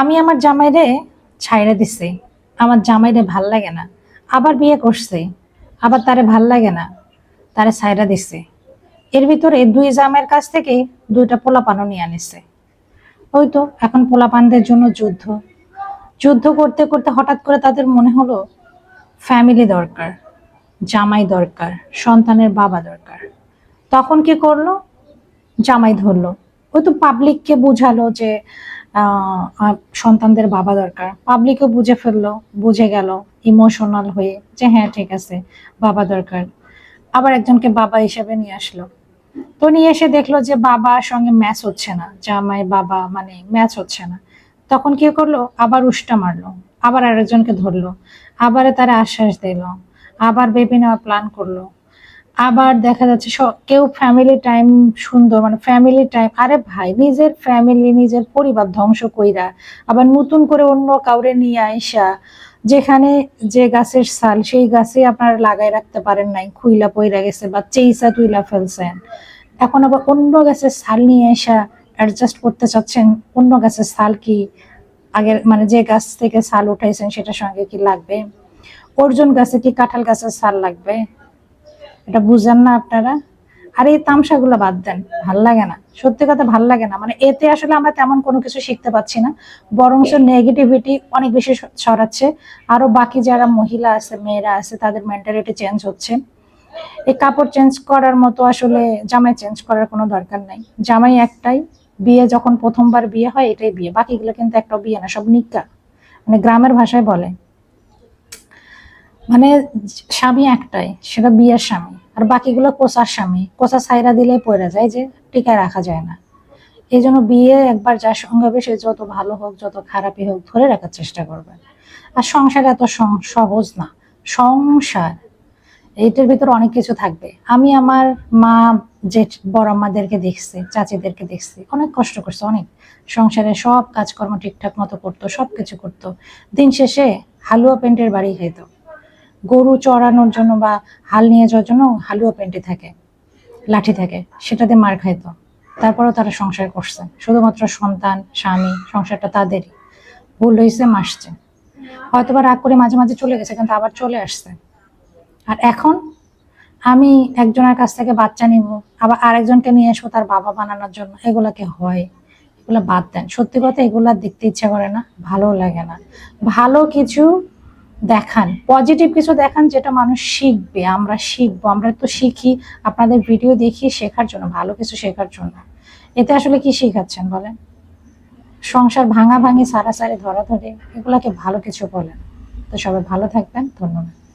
আমি আমার জামাইরে ছাইড়ে দিছি। আমার জামাইরে ভালো লাগে না। আবার বিয়ে করছে। আবার তারে ভালো লাগে না। তারে ছাইড়া দিছে। এর ভিতরে দুই জামাইয়ের কাছ থেকে দুইটা পোলাপানও নিয়ে আনিছে। ওই তো, এখন পোলাপানদের জন্য যুদ্ধ। যুদ্ধ করতে করতে হঠাৎ করে তাদের মনে হলো ফ্যামিলি দরকার, জামাই দরকার, সন্তানের বাবা দরকার। তখন কি করল? জামাই ধরলো। ওই তো পাবলিককে বুঝালো যে সন্তানদের বাবা দরকার। পাবলিকও বুঝে ফেলল, বুঝে গেল ইমোশনাল হয়ে যে হ্যাঁ ঠিক আছে, বাবা দরকার। আবার একজনকে বাবা হিসেবে নিয়ে আসলো। তো নিয়ে এসে দেখল যে বাবার সঙ্গে ম্যাচ হচ্ছে না, জামাই বাবা মানে ম্যাচ হচ্ছে না। তখন কি করল? আবার উষ্টা মারলো, আবার আরেকজনকে ধরলো, আবার তারা আশ্বাস দিল, আবার বেবি নেওয়ার প্ল্যান করল। আবার দেখা যাচ্ছে কেউ ফ্যামিলি টাইম সুন্দর মানে ফ্যামিলি টাইম আরে ভাই, নিজের ফ্যামিলি নিজের পরিবার ধ্বংস কইরা আবার নতুন করে অন্য কাউরে নিয়ে আইসা, যেখানে যে গাছের সাল সেই গাছে আপনারা লাগাই রাখতে পারেন নাই, খুইলা পইরা গেছে বা চেইসা তুইলা ফেলছেন। এখন আবার অন্য গাছের সাল নিয়ে এসা অ্যাডজাস্ট করতে চাচ্ছেন, অন্য গাছের সাল কি আগের মানে যে গাছ থেকে সাল উঠাইছেন সেটার সঙ্গে কি লাগবে? অর্জুন গাছে কি কাঁঠাল গাছের সাল লাগবে? এটা বুঝেন না আপনারা? আর এই তামসাগুলো বাদ দেন, ভালো লাগে না। সত্যি কথা ভালো লাগে না। মানে এতে আসলে আমরা তেমন কোনো কিছু শিখতে পাচ্ছি না। বরঞ্চ নেগেটিভিটি অনেক বেশি ছড়াচ্ছে। আরও বাকি যারা মহিলা আছে, মেয়েরা আছে, তাদের মেন্টালিটি চেঞ্জ হচ্ছে। এই কাপড় চেঞ্জ করার মতো আসলে জামাই চেঞ্জ করার কোনো দরকার নাই। জামাই একটাই। বিয়ে যখন প্রথমবার বিয়ে হয়, এটাই বিয়ে। বাকিগুলো কিন্তু একটা বিয়ে না, সব নিকা। মানে গ্রামের ভাষায় বলে। মানে স্বামী একটাই, সেটা বিয়ের স্বামী। আর বাকিগুলো কোচার স্বামী। কোচা সাইরা দিলে পড়ে যায় যে টিকায় রাখা যায় না। এই জন্য বিয়ে একবার যার সঙ্গে হবে, সে যত ভালো হোক, যত খারাপই হোক, ধরে রাখার চেষ্টা করবে। আর সংসার এত সহজ না। সংসার এইটার ভিতরে অনেক কিছু থাকবে। আমি আমার মা যে বড় আমাদেরকে দেখছি, চাচিদেরকে দেখছি, অনেক কষ্ট করছে, অনেক। সংসারে সব কাজকর্ম ঠিকঠাক মতো করতো সব কিছু করতো। দিন শেষে হালুয়া পেন্টের বাড়ি খাইতো। গরু চড়ানোর জন্য বা হাল নিয়ে যাওয়ার জন্য হালুয়া পেন্টে থাকে, লাঠি থাকে সেটাতে মার খাইতো তারপরেও তারা সংসার করছে। শুধুমাত্র সন্তান, স্বামী, সংসারটা তাদেরই। ভুল হয়েছে, মাসছে। হয়তো বা রাগ করে মাঝে মাঝে চলে গেছে, কিন্তু আবার চলে আসছে। আর এখন আমি একজনের কাছ থেকে বাচ্চা নিব, আবার আরেকজনকে নিয়ে আসব তার বাবা বানানোর জন্য, এগুলাকে হয়। এগুলো বাদ দেন। সত্যি কথা এগুলা দেখতে ইচ্ছা করে না, ভালো লাগে না। ভালো কিছু দেখান পজিটিভ কিছু দেখান যেটা মানুষ শিখবে, আমরা শিখব, আমরা তো শিখি, আপনাদের ভিডিও দেখি শেখার জন্য, ভালো কিছু শেখার জন্য। এতে আসলে কি শিখাচ্ছেন বলেন? সংসার ভাঙা ভাঙি সারা সারে ধরা ধরে এগুলাকে ভালো কিছু বলেন। তো সবাই ভালো থাকবেন, ধন্যবাদ।